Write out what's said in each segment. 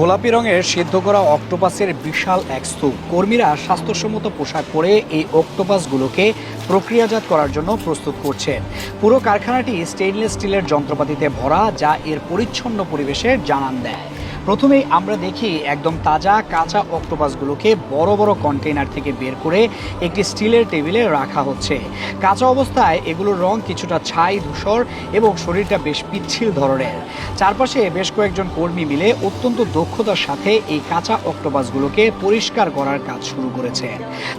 গোলাপি রঙের সেদ্ধ করা অক্টোপাসের বিশাল এক স্তূপ। কর্মীরা স্বাস্থ্যসম্মত পোশাক পরে এই অক্টোপাসগুলোকে প্রক্রিয়াজাত করার জন্য প্রস্তুত করছেন। পুরো কারখানাটি স্টেইনলেস স্টিলের যন্ত্রপাতিতে ভরা, যা এর পরিচ্ছন্ন পরিবেশে জানান দেয়। প্রথমেই আমরা দেখি একদম তাজা, কাঁচা অক্টোপাসগুলোকে বড় বড় কন্টেইনার থেকে বের করে একটি স্টিলের টেবিলে রাখা হচ্ছে। কাঁচা অবস্থায় এগুলোর রং কিছুটা ছাই, ধূসর এবং শরীরটা বেশ পিচ্ছিল ধরনের। চারপাশে বেশ কয়েকজন কর্মী মিলে অত্যন্ত দক্ষতার সাথে এই কাঁচা অক্টোপাসগুলোকে পরিষ্কার করার কাজ শুরু করেছে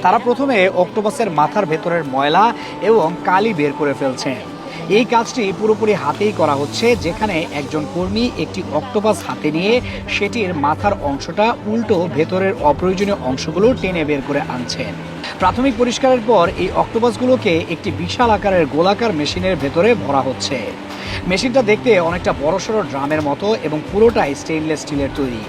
তারা প্রথমে অক্টোপাসের মাথার ভেতরের ময়লা এবং কালি বের করে ফেলছেন। এই কাজটি পুরোপুরি হাতেই করা হচ্ছে, যেখানে একজন কর্মী একটি অক্টোপাস হাতে নিয়ে সেটির মাথার অংশটা উল্টো ভেতরের অপ্রয়োজনীয় অংশগুলো টেনে বের করে আনছেন। প্রাথমিক পরিষ্কারের পর এই অক্টোপাসগুলোকে একটি বিশাল আকারের গোলাকার মেশিনের ভেতরে ভরা হচ্ছে। মেশিনটা দেখতে অনেকটা বড়সড় ড্রামের মতো এবং পুরোটাই স্টেইনলেস স্টিলের তৈরি।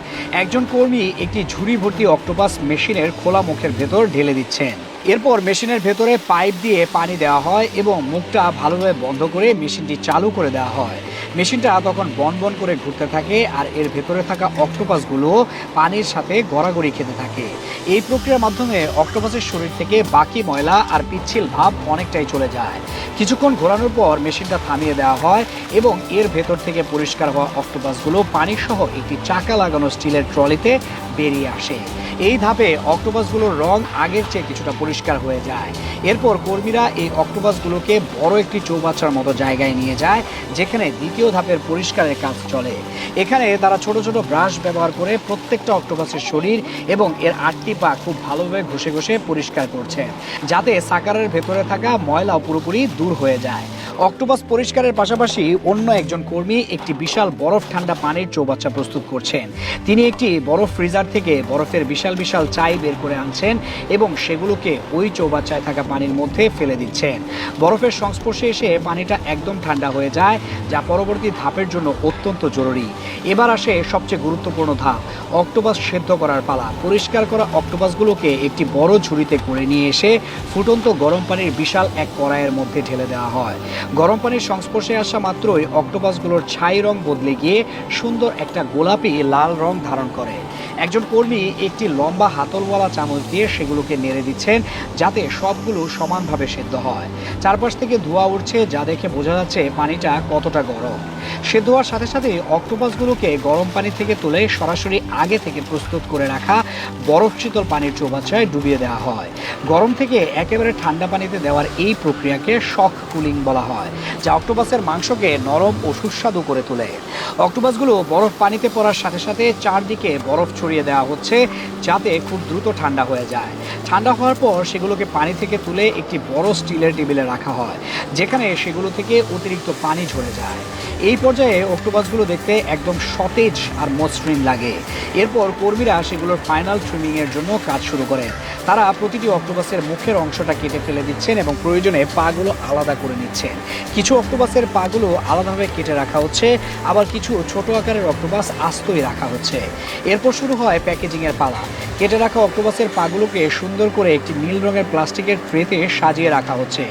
একজন কর্মী একটি ঝুড়ি ভর্তি অক্টোপাস মেশিনের খোলা মুখের ভেতর ঢেলে দিচ্ছেন। এরপর মেশিনের ভেতরে পাইপ দিয়ে পানি দেওয়া হয় এবং মুখটা ভালোভাবে বন্ধ করে মেশিনটি চালু করে দেওয়া হয়। মেশিনটা তখন বন বন করে ঘুরতে থাকে আর এর ভেতরে থাকা অক্টোপাসগুলো পানির সাথে গড়াগড়ি খেতে থাকে। এই প্রক্রিয়ার মাধ্যমে অক্টোপাসের শরীর থেকে বাকি ময়লা আর পিচ্ছিল ভাব অনেকটাই চলে যায়। কিছুক্ষণ ঘোরানোর পর মেশিনটা থামিয়ে দেওয়া হয় এবং এর ভেতর থেকে পরিষ্কার হওয়া অক্টোপাসগুলো পানিসহ একটি চাকা লাগানো স্টিলের ট্রলিতে বেরিয়ে আসে। এই ধাপে অক্টোপাসগুলোর রং আগের চেয়ে কিছুটা পরিষ্কার হয়ে যায়। এরপর কর্মীরা এই অক্টোপাসগুলোকে বড় একটি চৌবাচ্চার মতো জায়গায় নিয়ে যায়, যেখানে দ্বিতীয় ধাপের পরিষ্কারের কাজ চলে। এখানে তারা ছোট ছোট ব্রাশ ব্যবহার করে প্রত্যেকটা অক্টোপাসের শরীর এবং এর আটটি পা খুব ভালোভাবে ঘষে ঘষে পরিষ্কার করছেন যাতে সাকারের ভেতরে থাকা ময়লা পুরোপুরি দূর হয়ে যায়। অক্টোপাস পরিষ্কারের পাশাপাশি অন্য একজন কর্মী একটি বিশাল বরফ ঠান্ডা পানির চৌবাচ্চা প্রস্তুত করছেন। তিনি একটি বরফ ফ্রিজার থেকে বরফের বিশাল বিশাল চাই বের করে আনছেন এবং সেগুলোকে ওই চৌবাচ্চায় থাকা পানির মধ্যে ফেলে দিচ্ছেন। বরফের সংস্পর্শে এসে পানিটা একদম ঠান্ডা হয়ে যায়, যা পরবর্তী ধাপের জন্য অত্যন্ত জরুরি। এবার আসে সবচেয়ে গুরুত্বপূর্ণ ধাপ, অক্টোপাস সেদ্ধ করার পালা। পরিষ্কার করা অক্টোপাসগুলোকে একটি বড় ঝুড়িতে করে নিয়ে এসে ফুটন্ত গরম পানির বিশাল এক কড়াইয়ের মধ্যে ঢেলে দেওয়া হয়। গরম পানির সংস্পর্শে আসা মাত্রই অক্টোপাসগুলোর ছাই রং বদলে গিয়ে সুন্দর একটা গোলাপি লাল রং ধারণ করে। একজন কর্মী একটি লম্বা হাতলওয়ালা চামচ দিয়ে সেগুলোকে নেড়ে দিচ্ছেন যাতে সবগুলো সমানভাবে সেদ্ধ হয়। চারপাশ থেকে ধোঁয়া উঠছে যা দেখে বোঝা যাচ্ছে পানিটা কতটা গরম। সেদ্ধ হওয়ার সাথে সাথে অক্টোপাসগুলোকে গরম পানি থেকে তুলে সরাসরি আগে থেকে প্রস্তুত করে রাখা বরফ শীতল পানির চৌবাচ্চায় ডুবিয়ে দেওয়া হয়। গরম থেকে একেবারে ঠান্ডা পানিতে দেওয়ার এই প্রক্রিয়াকে শক কুলিং বলা হয়, যা অক্টোপাসের মাংসকে নরম ও সুস্বাদু করে তোলে। অক্টোপাসগুলো বরফ পানিতে পড়ার সাথে সাথে চারদিকে বরফ ছড়িয়ে দেওয়া হচ্ছে, যাতে খুব দ্রুত ঠান্ডা হয়ে যায়। ঠান্ডা হওয়ার পর সেগুলোকে পানি থেকে তুলে একটি বড় স্টিলের টেবিলে রাখা হয়, যেখানে সেগুলো থেকে অতিরিক্ত পানি ঝরে যায়। এই পর্যায়ে অক্টোপাসগুলো দেখতে একদম সতেজ আর মসৃণ লাগে। এরপর কর্মীরা সেগুলোর ফাইনাল ট্রিমিংয়ের জন্য কাজ শুরু করেন। তারা প্রতিটি অক্টোপাসের মুখের অংশটা কেটে ফেলে দিচ্ছেন এবং প্রয়োজনে পাগুলো আলাদা করে নিচ্ছেন। কিছু অক্টোপাসের পাগুলো আলাদাভাবে কেটে রাখা হচ্ছে, আবার কিছু ছোট আকারের অক্টোপাস আস্তই রাখা হচ্ছে। এরপর শুরু হয় প্যাকেজিংয়ের পালা। কেটে রাখা অক্টোপাসের পাগুলোকে সুন্দর করে একটি নীল রঙের প্লাস্টিকের ট্রেতে সাজিয়ে রাখা হচ্ছে।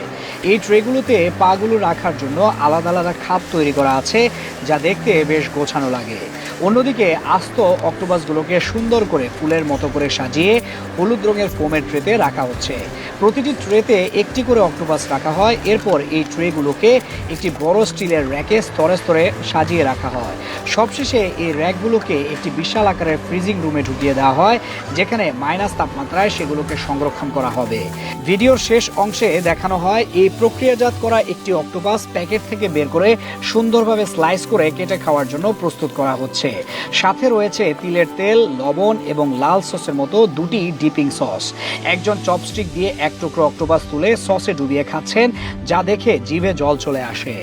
এই ট্রেগুলোতে পাগুলো রাখার জন্য আলাদা আলাদা খাপ তৈরি করা আছে, যা দেখতে বেশ গোছানো লাগে। অন্যদিকে আস্ত অক্টোপাসগুলোকে সুন্দর করে ফুলের মতো করে সাজিয়ে হলুদ রঙের ফোমের ট্রেতে রাখা হচ্ছে। প্রতিটি ট্রেতে একটি করে অক্টোপাস রাখা হয়, এরপর এই ট্রেগুলোকে একটি বড় স্টিলের র্যাকে স্তরে স্তরে সাজিয়ে রাখা হয়। সবশেষে এই র্যাকগুলোকে একটি বিশাল আকারের ফ্রিজিং রুমে ঢুকিয়ে দেওয়া হয়, যেখানে মাইনাস তাপমাত্রায় সেগুলোকে সংরক্ষণ করা হবে। ভিডিওর শেষ অংশে দেখানো হয় এই প্রক্রিয়াজাত করা একটি অক্টোপাস প্যাকেট থেকে বের করে সুন্দরভাবে স্লাইস করে কেটে খাওয়ার জন্য প্রস্তুত করা হচ্ছে। সাথে রয়েছে তিলের তেল, লবণ এবং লাল সসের মতো দুটি ডিপিং সস। একজন চপস্টিক দিয়ে এক টুকরো অক্টোপাস তুলে সসে ডুবিয়ে খাচ্ছেন, যা দেখে জিভে জল চলে আসে।